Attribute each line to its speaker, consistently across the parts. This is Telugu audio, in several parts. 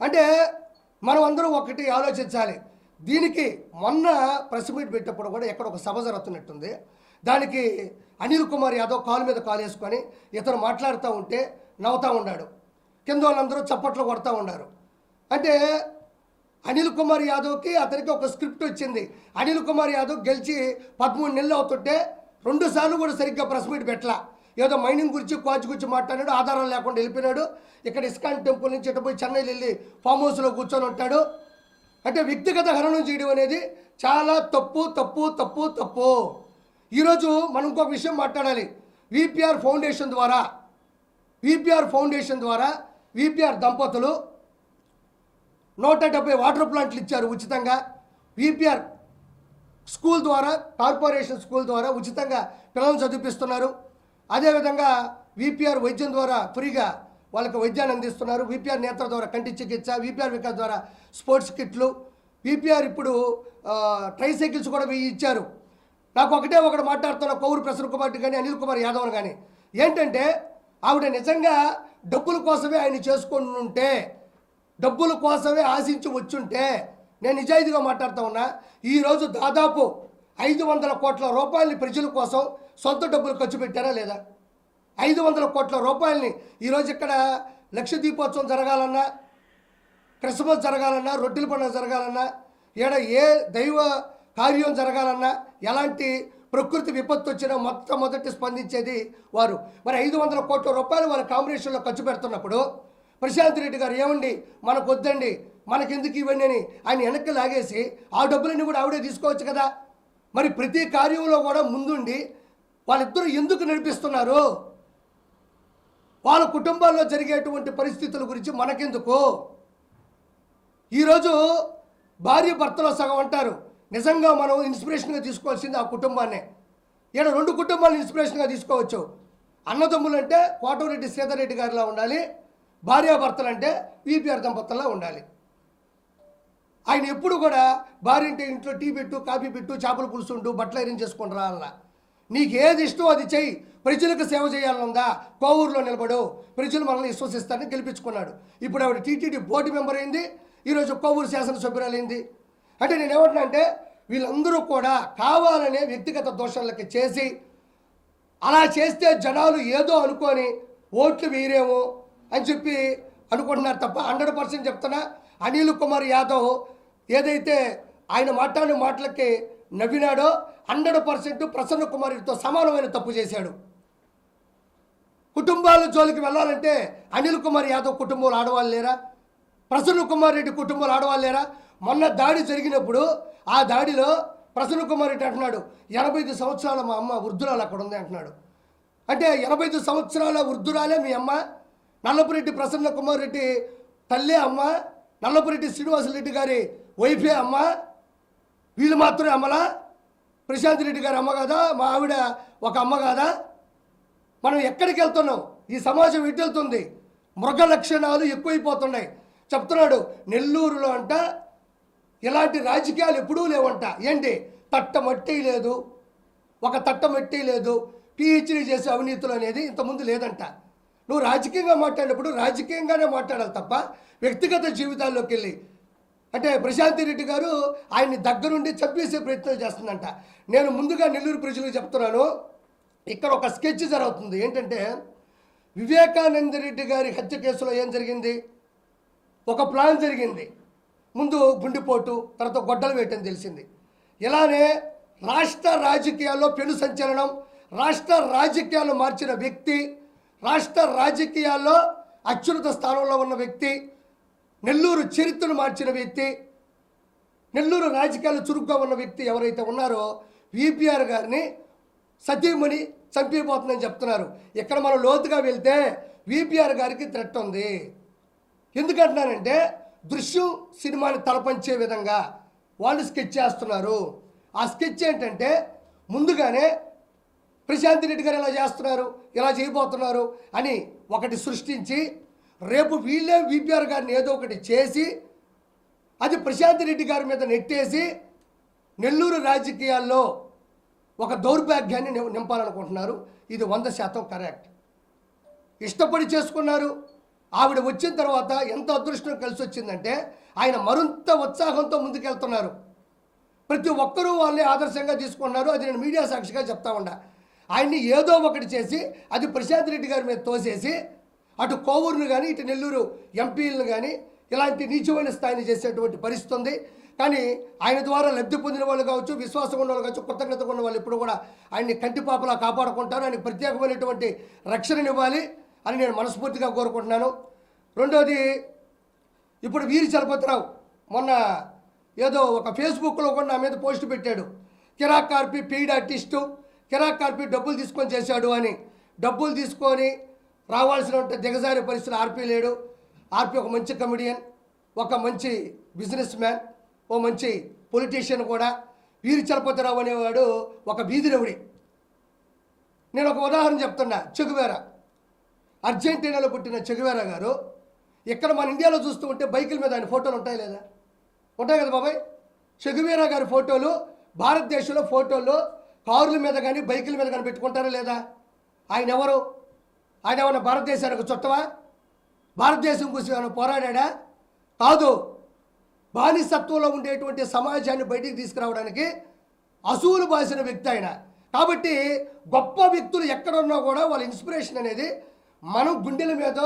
Speaker 1: అంటే మనం అందరం ఒకటి ఆలోచించాలి. దీనికి మొన్న ప్రెస్ మీట్ పెట్టినప్పుడు కూడా ఎక్కడ ఒక సభ జరుగుతున్నట్టుంది. దానికి అనిల్ కుమార్ యాదవ్ కాలు మీద కాలు వేసుకొని ఇతను మాట్లాడుతూ ఉంటే నవ్వుతూ ఉన్నాడు. కింద వాళ్ళందరూ చప్పట్లు కొడతా ఉన్నారు. అంటే అనిల్ కుమార్ యాదవ్కి అతనికి ఒక స్క్రిప్ట్ వచ్చింది. అనిల్ కుమార్ యాదవ్ గెలిచి పదమూడు నెలలు అవుతుంటే రెండు సార్లు కూడా సరిగ్గా ప్రెస్ మీట్ పెట్టలా. ఏదో మైనింగ్ గురించి క్వాచ్ గురించి మాట్లాడాడు ఆధారం లేకుండా వెళ్ళిపోయినాడు. ఇక్కడ ఇస్కాన్ టెంపుల్ నుంచి ఇటు పోయి చెన్నై వెళ్ళి ఫామ్ హౌస్లో కూర్చొని ఉంటాడు. అంటే వ్యక్తిగత హరణం చేయడం అనేది చాలా తప్పు తప్పు తప్పు తప్పు. ఈరోజు మనం ఇంకొక విషయం మాట్లాడాలి. విపిఆర్ ఫౌండేషన్ ద్వారా విపిఆర్ ఫౌండేషన్ ద్వారా విపిఆర్ దంపతులు నూట డెబ్బై వాటర్ ప్లాంట్లు ఇచ్చారు ఉచితంగా. విపిఆర్ స్కూల్ ద్వారా కార్పొరేషన్ స్కూల్ ద్వారా ఉచితంగా పిల్లలను చదివిపిస్తున్నారు. అదేవిధంగా విపిఆర్ వైద్యం ద్వారా ఫ్రీగా వాళ్ళకి వైద్యాన్ని అందిస్తున్నారు. విపిఆర్ నేత్ర ద్వారా కంటి చికిత్స విపిఆర్ వికాస్ ద్వారా స్పోర్ట్స్ కిట్లు విపిఆర్ ఇప్పుడు ట్రైసైకిల్స్ కూడా వెయ్యి ఇచ్చారు. నాకు ఒకటే ఒకటి మాట్లాడుతున్న కౌరు ప్రసన్న కుమార్ కానీ అనిల్ కుమార్ యాదవ్ కానీ ఏంటంటే ఆవిడ నిజంగా డబ్బుల కోసమే ఆయన చేసుకొని ఉంటే డబ్బుల కోసమే ఆశించి వచ్చుంటే నేను నిజాయితీగా మాట్లాడుతూ ఉన్నా ఈరోజు దాదాపు ఐదు వందల కోట్ల రూపాయలని ప్రజల కోసం సొంత డబ్బులు ఖర్చు పెట్టారా లేదా? ఐదు వందల కోట్ల రూపాయలని ఈరోజు ఇక్కడ లక్ష దీపోత్సవం జరగాలన్నా క్రిస్మస్ జరగాలన్నా రొట్టెల పండుగ జరగాలన్నా ఈడ ఏ దైవ కార్యం జరగాలన్నా ఎలాంటి ప్రకృతి విపత్తు వచ్చినా మొట్టమొదటి స్పందించేది వారు. మరి ఐదు వందల కోట్ల రూపాయలు వాళ్ళ కాంబినేషన్లో ఖర్చు పెడుతున్నప్పుడు ప్రశాంత్ రెడ్డి గారు ఏమండి? మనకు వద్దండి మనకెందుకు ఇవ్వండి అని ఆయన వెనక్కి లాగేసి ఆ డబ్బులన్నీ కూడా ఆవిడే తీసుకోవచ్చు కదా? మరి ప్రతి కార్యంలో కూడా ముందుండి వాళ్ళిద్దరూ ఎందుకు నడిపిస్తున్నారు? వాళ్ళ కుటుంబాల్లో జరిగేటువంటి పరిస్థితుల గురించి మనకెందుకు? ఈరోజు భార్య భర్తలో సగం అంటారు. నిజంగా మనం ఇన్స్పిరేషన్గా తీసుకోవాల్సింది ఆ కుటుంబాన్నే. ఈడ రెండు కుటుంబాలను ఇన్స్పిరేషన్గా తీసుకోవచ్చు. అన్నదమ్ములు అంటే కోటమిరెడ్డి సీతారెడ్డి గారిలా ఉండాలి. భార్యాభర్తలు అంటే వీపీఆర్ దంపతుల్లా ఉండాలి. ఆయన ఎప్పుడు కూడా భార్య ఇంటి ఇంట్లో టీ పెట్టు కాఫీ పెట్టు చేపలు పులుసుండు బట్టలు ఐరన్ చేసుకుని రా అన్న. నీకు ఏది ఇష్టం అది చెయ్యి. ప్రజలకు సేవ చేయాలనుందా కోవూరులో నిలబడు. ప్రజలు మనల్ని విశ్వసిస్తారని గెలిపించుకున్నాడు. ఇప్పుడు ఆవిడ టీటీడీ బోర్డు మెంబర్ అయింది. ఈరోజు కోవూరు శాసనసభ్యురాలైంది అంటే నేను ఏమంటున్నా అంటే వీళ్ళందరూ కూడా కావాలనే వ్యక్తిగత దోషాలకి చేసి అలా చేస్తే జనాలు ఏదో అనుకొని ఓట్లు వేయరేమో అని చెప్పి అనుకుంటున్నారు తప్ప హండ్రెడ్ పర్సెంట్ చెప్తున్నా. అనిల్ కుమార్ యాదవ్ ఏదైతే ఆయన మాట్లాడిన మాటలకి నవ్వినాడో హండ్రెడ్ పర్సెంట్ ప్రసన్న కుమార్తో సమానమైన తప్పు చేశాడు. కుటుంబాల జోలికి వెళ్ళాలంటే అనిల్ కుమార్ యాదవ్ కుటుంబంలో ఆడవాళ్ళు లేరా? ప్రసన్న కుమార్ రెడ్డి కుటుంబంలో ఆడవాళ్ళు లేరా? మొన్న దాడి జరిగినప్పుడు ఆ దాడిలో ప్రసన్న కుమార్ రెడ్డి అంటున్నాడు ఎనభై ఐదు సంవత్సరాల మా అమ్మ వృద్ధురాలు అక్కడ ఉంది అంటున్నాడు. అంటే ఎనభై ఐదు సంవత్సరాల వృద్ధురాలే మీ అమ్మ? నల్లపురెడ్డి ప్రసన్న కుమార్ రెడ్డి తల్లే అమ్మ? నల్లపురెడ్డి శ్రీనివాసరెడ్డి గారి వైఫే అమ్మ వీళ్ళు మాత్రమే అమ్మలా? ప్రశాంత్ రెడ్డి గారి అమ్మ కాదా? మా ఆవిడ ఒక అమ్మ కాదా? మనం ఎక్కడికి వెళ్తున్నాం? ఈ సమాజం ఎటు వెళ్తుంది? మృగ లక్షణాలు ఎక్కువైపోతున్నాయి. చెప్తున్నాడు నెల్లూరులో అంట ఇలాంటి రాజకీయాలు ఎప్పుడూ లేవంట. ఏంటి? తట్ట మట్టి లేదు. ఒక తట్ట మట్టి లేదు పిహెచ్డీ చేసే అవినీతులు అనేది ఇంతకుముందు లేదంట. నువ్వు రాజకీయంగా మాట్లాడినప్పుడు రాజకీయంగానే మాట్లాడాలి తప్ప వ్యక్తిగత జీవితాల్లోకి వెళ్ళి అంటే ప్రశాంతి రెడ్డి గారు ఆయన్ని దగ్గరుండి చంపేసే ప్రయత్నం చేస్తుందంట. నేను ముందుగా నెల్లూరు ప్రజలకు చెప్తున్నాను. ఇక్కడ ఒక స్కెచ్ జరుగుతుంది. ఏంటంటే వివేకానంద రెడ్డి గారి హత్య కేసులో ఏం జరిగింది? ఒక ప్లాన్ జరిగింది. ముందు గుండెపోటు తర్వాత గొడ్డలు వేయటం తెలిసింది. ఇలానే రాష్ట్ర రాజకీయాల్లో పెను సంచలనం రాష్ట్ర రాజకీయాలు మార్చిన వ్యక్తి రాష్ట్ర రాజకీయాల్లో అత్యున్నత స్థానంలో ఉన్న వ్యక్తి నెల్లూరు చరిత్రను మార్చిన వ్యక్తి నెల్లూరు రాజకీయాలు చురుగ్గా ఉన్న వ్యక్తి ఎవరైతే ఉన్నారో విపిఆర్ గారిని సతీమణి చంపిపోతుందని చెప్తున్నారు. ఇక్కడ మనం లోతుగా వెళ్తే విపిఆర్ గారికి థ్రెట్ ఉంది. ఎందుకంటున్నానంటే దృశ్యం సినిమాని తలపంచే విధంగా వాళ్ళు స్కెచ్ చేస్తున్నారు. ఆ స్కెచ్ ఏంటంటే ముందుగానే ప్రశాంత్ రెడ్డి గారు ఇలా చేస్తున్నారు ఇలా చేయబోతున్నారు అని ఒకటి సృష్టించి రేపు వీళ్ళే విపిఆర్ గారిని ఏదో ఒకటి చేసి అది ప్రశాంత్ రెడ్డి గారి మీద నెట్టేసి నెల్లూరు రాజకీయాల్లో ఒక దౌర్భాగ్యాన్ని నింపాలనుకుంటున్నారు. ఇది వంద శాతం కరెక్ట్. ఇష్టపడి చేసుకున్నారు. ఆవిడ వచ్చిన తర్వాత ఎంత అదృష్టం కలిసి వచ్చిందంటే ఆయన మరింత ఉత్సాహంతో ముందుకెళ్తున్నారు. ప్రతి ఒక్కరూ వాళ్ళని ఆదర్శంగా తీసుకున్నారు అది నేను మీడియా సాక్షిగా చెప్తా ఉండ ఆయన్ని ఏదో ఒకటి చేసి అది ప్రశాంత్ రెడ్డి గారి మీద తోసేసి అటు కోవూరును కానీ ఇటు నెల్లూరు ఎంపీలను కానీ ఇలాంటి నీచమైన స్థాయిని చేసేటువంటి పరిస్థితి ఉంది. కానీ ఆయన ద్వారా లబ్ధి పొందిన వాళ్ళు కావచ్చు విశ్వాసం ఉన్న వాళ్ళు కావచ్చు కృతజ్ఞత ఉన్న వాళ్ళు ఇప్పుడు కూడా ఆయన్ని కంటిపాపలా కాపాడుకుంటారు. ఆయనకు ప్రత్యేకమైనటువంటి రక్షణనివ్వాలి అని నేను మనస్ఫూర్తిగా కోరుకుంటున్నాను. రెండోది ఇప్పుడు వీరి చలపతిరావు మొన్న ఏదో ఒక ఫేస్బుక్లో కూడా నా మీద పోస్ట్ పెట్టాడు. కిరాక్ కార్పి పెయిడ్ ఆర్టిస్టు కిరాక్ కార్పి డబ్బులు తీసుకొని చేశాడు అని. డబ్బులు తీసుకొని రావాల్సిన దిగజారి పరిస్థితులు ఆర్పి లేడు. ఆర్పి ఒక మంచి కమెడియన్ ఒక మంచి బిజినెస్ మ్యాన్ ఓ మంచి పొలిటీషియన్ కూడా. వీరి చలపతిరావు అనేవాడు ఒక వీధి నేను ఒక ఉదాహరణ చెప్తున్నా. చెగువేరా. అర్జెంటీనాలో పుట్టిన చెగువేరా గారు ఇక్కడ మన ఇండియాలో చూస్తూ ఉంటే బైకుల మీద ఆయన ఫోటోలు ఉంటాయి లేదా? ఉంటాయి కదా బాబాయ్? చెగువేరా గారి ఫోటోలు భారతదేశంలో ఫోటోలు కారుల మీద కానీ బైకుల మీద కానీ పెట్టుకుంటారా లేదా? ఆయన ఎవరు? ఆయన ఏమన్నా భారతదేశానికి చుట్టవా? భారతదేశం కోసం ఏమైనా పోరాడా కాదు బానిసత్వంలో ఉండేటువంటి సమాజాన్ని బయటికి తీసుకురావడానికి అసూలు బాసిన వ్యక్తి ఆయన. కాబట్టి గొప్ప వ్యక్తులు ఎక్కడున్నా కూడా వాళ్ళ ఇన్స్పిరేషన్ అనేది మనం గుండెల మీద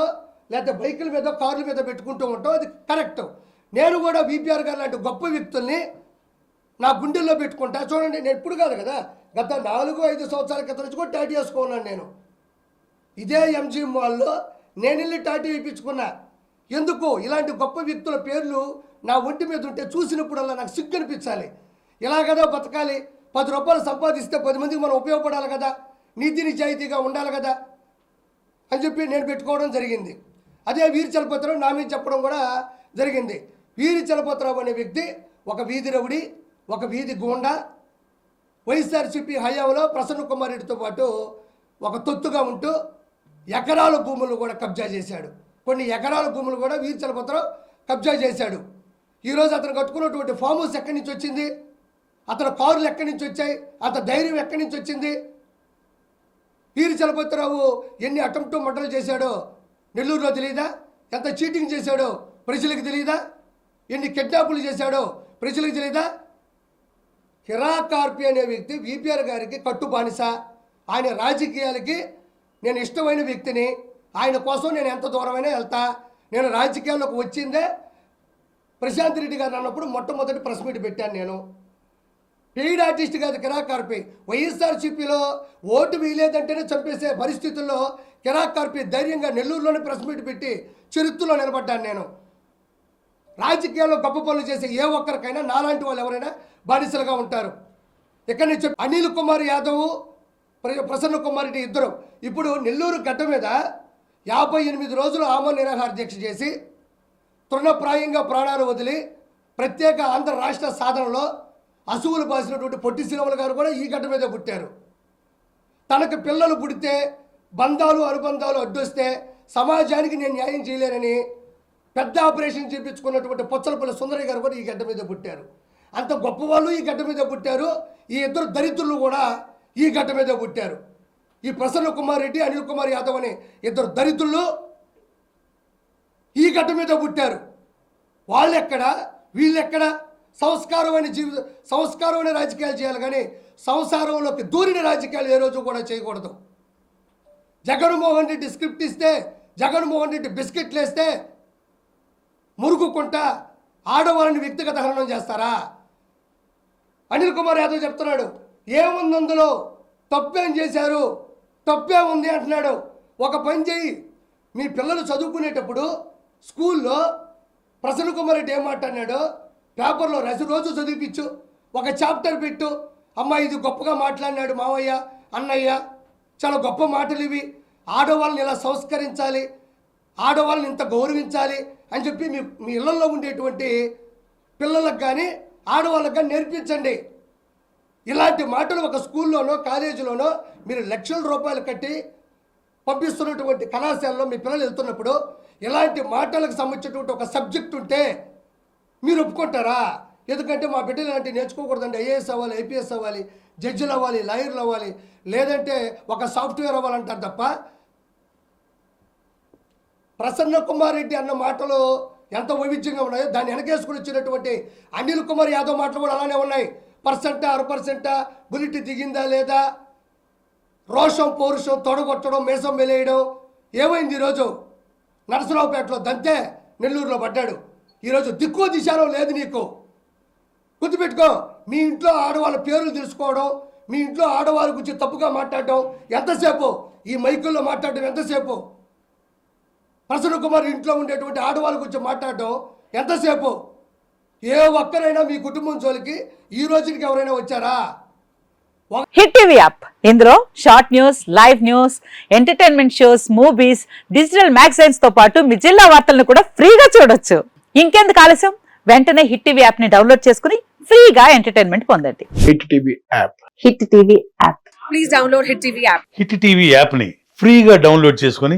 Speaker 1: లేకపోతే బైకుల మీద కార్ల మీద పెట్టుకుంటూ ఉంటాం. అది కరెక్ట్. నేను కూడా బీపీఆర్ గారు లాంటి గొప్ప వ్యక్తుల్ని నా గుండెల్లో పెట్టుకుంటా. చూడండి నేను ఎప్పుడు కాదు కదా గత నాలుగు ఐదు సంవత్సరాల క్రితం నుంచి కూడా టాటూ చేసుకున్నాను నేను. ఇదే ఎంజీ మాల్లో నేను వెళ్ళి టాటూ వేయించుకున్నా. ఎందుకు? ఇలాంటి గొప్ప వ్యక్తుల పేర్లు నా ఒంటి మీద ఉంటే చూసినప్పుడల్లా నాకు సిగ్గు అనిపించాలి. ఇలా కదా బతకాలి. పది రూపాయలు సంపాదిస్తే పది మందికి మనం ఉపయోగపడాలి కదా. నీతి నిజాయితీగా ఉండాలి కదా. అని చెప్పి నేను పెట్టుకోవడం జరిగింది. అదే వీరి చలపతిరావు నా మీద చెప్పడం కూడా జరిగింది. వీరి చలపతిరావు అనే వ్యక్తి ఒక వీధి రవుడి ఒక వీధి గూండా వైఎస్ఆర్సీపీ హయాంలో ప్రసన్న కుమార్ రెడ్డితో పాటు ఒక తొత్తుగా ఉంటూ ఎకరాల భూములు కూడా కబ్జా చేశాడు. కొన్ని ఎకరాల భూములు కూడా వీరి కబ్జా చేశాడు. ఈరోజు అతను కట్టుకున్నటువంటి ఫామ్ హౌస్ ఎక్కడి నుంచి వచ్చింది? అతని కారులు ఎక్కడి నుంచి వచ్చాయి? అతని ధైర్యం ఎక్కడి నుంచి వచ్చింది? వీరి చలపతిరావు ఎన్ని అటెంప్ట్ మంటలు చేశాడో నెల్లూరులో తెలియదా ఎంత చీటింగ్ చేశాడో ప్రజలకు తెలియదా ఎన్ని కిడ్నాపులు చేశాడో ప్రజలకు తెలియదా హిరా కార్పి అనే వ్యక్తి విపిఆర్ గారికి కట్టు బానిస ఆయన రాజకీయాలకి నేను ఇష్టమైన వ్యక్తిని ఆయన కోసం నేను ఎంత దూరమైనా వెళ్తా. నేను రాజకీయాల్లోకి వచ్చిందే ప్రశాంత్ రెడ్డి గారు అన్నప్పుడు మొట్టమొదటి ప్రెస్ మీట్ పెట్టాను నేను. పెయిడ్ ఆర్టిస్ట్ కాదు కిరాక్ కార్పి. వైఎస్ఆర్సీపీలో ఓటు వేయలేదంటేనే చంపేసే పరిస్థితుల్లో కిరాక్ ధైర్యంగా నెల్లూరులోనే ప్రెస్ మీట్ పెట్టి చరిత్రలో నిలబడ్డాను నేను. రాజకీయాల్లో గొప్ప పనులు చేసే ఏ ఒక్కరికైనా నాలాంటి వాళ్ళు ఎవరైనా బానిసలుగా ఉంటారు. ఇక్కడ నుంచి అనిల్ కుమార్ యాదవ్ ప్రసన్న కుమార్ రెడ్డి ఇద్దరు. ఇప్పుడు నెల్లూరు గడ్డ మీద యాభై ఎనిమిది రోజులు ఆమరణ నిరాహార దీక్ష చేసి తృణప్రాయంగా ప్రాణాలు వదిలి ప్రత్యేక ఆంధ్ర రాష్ట్ర సాధనలో అసువులు బాసినటువంటి పొట్టి శ్రీరాములు గారు కూడా ఈ గడ్డ మీద పుట్టారు. తనకు పిల్లలు పుడితే బంధాలు అనుబంధాలు అడ్డొస్తే సమాజానికి నేను న్యాయం చేయలేనని పెద్ద ఆపరేషన్ చేయించుకున్నటువంటి పొచ్చలపల్లి సుందరయ్య గారు కూడా ఈ గడ్డ మీద పుట్టారు. అంత గొప్పవాళ్ళు ఈ గడ్డ మీద పుట్టారు. ఈ ఇద్దరు దరిద్రులు కూడా ఈ గడ్డ మీద పుట్టారు ఈ ప్రసన్న కుమార్ రెడ్డి అనిల్ కుమార్ యాదవ్ అనే ఇద్దరు దరిద్రులు ఈ గడ్డ మీద పుట్టారు వాళ్ళెక్కడ? వీళ్ళెక్కడ? సంస్కారమైన జీవిత సంస్కారమైన రాజకీయాలు చేయాలి కానీ సంసారంలోకి దూరిన రాజకీయాలు ఏ రోజు కూడా చేయకూడదు. జగన్మోహన్ రెడ్డి స్క్రిప్ట్ ఇస్తే జగన్మోహన్ రెడ్డి బిస్కెట్లు వేస్తే మురుగుకుంటా ఆడవాళ్ళని వ్యక్తిగత హరణం చేస్తారా? అనిల్ కుమార్ యాదవ్ చెప్తున్నాడు ఏముంది అందులో? తప్పేం చేశారు? తప్పే ఉంది అంటున్నాడు. ఒక పని చేయి మీ పిల్లలు చదువుకునేటప్పుడు స్కూల్లో ప్రసన్న కుమార్ రెడ్డి ఏం మాట్లాడినాడు పేపర్లో రసి రోజు చదివిపించు. ఒక చాప్టర్ పెట్టు. అమ్మ ఇది గొప్పగా మాట్లాడినాడు మావయ్య అన్నయ్య. చాలా గొప్ప మాటలు ఇవి. ఆడవాళ్ళని ఇలా సంస్కరించాలి. ఆడవాళ్ళని ఇంత గౌరవించాలి అని చెప్పి మీ మీ ఇళ్ళలో ఉండేటువంటి పిల్లలకు కానీ ఆడవాళ్ళకి కానీ నేర్పించండి. ఇలాంటి మాటలు ఒక స్కూల్లోనో కాలేజీలోనో మీరు లక్షల రూపాయలు కట్టి పంపిస్తున్నటువంటి కళాశాలలో మీ పిల్లలు వెళ్తున్నప్పుడు ఇలాంటి మాటలకు సంబంధించినటువంటి ఒక సబ్జెక్ట్ ఉంటే మీరు ఒప్పుకుంటారా? ఎందుకంటే మా బిడ్డలు ఇలాంటివి నేర్చుకోకూడదండి. ఐఏఎస్ అవ్వాలి ఐపీఎస్ అవ్వాలి జడ్జిలు అవ్వాలి లాయర్లు అవ్వాలి. లేదంటే ఒక సాఫ్ట్వేర్ అవ్వాలంటారు తప్ప ప్రసన్న కుమార్ రెడ్డి అన్న మాటలు ఎంత వైవిధ్యంగా ఉన్నాయో దాన్ని వెనకేసుకుని వచ్చినటువంటి అనిల్ కుమార్ యాదవ్ మాటలు కూడా అలానే ఉన్నాయి. పర్సెంటా అర పర్సెంటా బుల్లెట్ దిగిందా లేదా? రోషం పౌరుషం తొడగొట్టడం మేసం వెలేయడం ఏమైంది ఈరోజు? నరసరావుపేటలో దంతే నెల్లూరులో పడ్డాడు. ఈరోజు దిక్కు దిశాలో లేదు నీకు. గుర్తుపెట్టుకో మీ ఇంట్లో ఆడవాళ్ళ పేర్లు తెలుసుకోవడం మీ ఇంట్లో ఆడవాళ్ళ గురించి తప్పుగా మాట్లాడడం ఎంతసేపు? ఈ మైకుల్లో మాట్లాడడం ఎంతసేపు? ప్రసన్న కుమార్ ఇంట్లో ఉండేటువంటి ఆడవాళ్ళ గురించి మాట్లాడడం ఎంతసేపు? ఏ ఒక్కరైనా మీ కుటుంబం జోలికి ఈ రోజుకి ఎవరైనా వచ్చారా?
Speaker 2: Hit TV app. ఇందులో short news live news entertainment shows movies digital మ్యాగజైన్స్తో పాటు మీ జిల్లా వార్తలను కూడా ఫ్రీగా చూడొచ్చు. ఇంకెందుకు ఆలస్యం? వెంటనే హిట్ టీవీ యాప్ని డౌన్లోడ్ చేసుకుని ఫ్రీగా ఎంటర్టైన్మెంట్ పొందండి.
Speaker 3: Hit TV app.
Speaker 2: Hit TV app.
Speaker 4: Please download Hit TV app.
Speaker 5: Hit TV యాప్ని ఫ్రీగా డౌన్లోడ్ చేసుకొని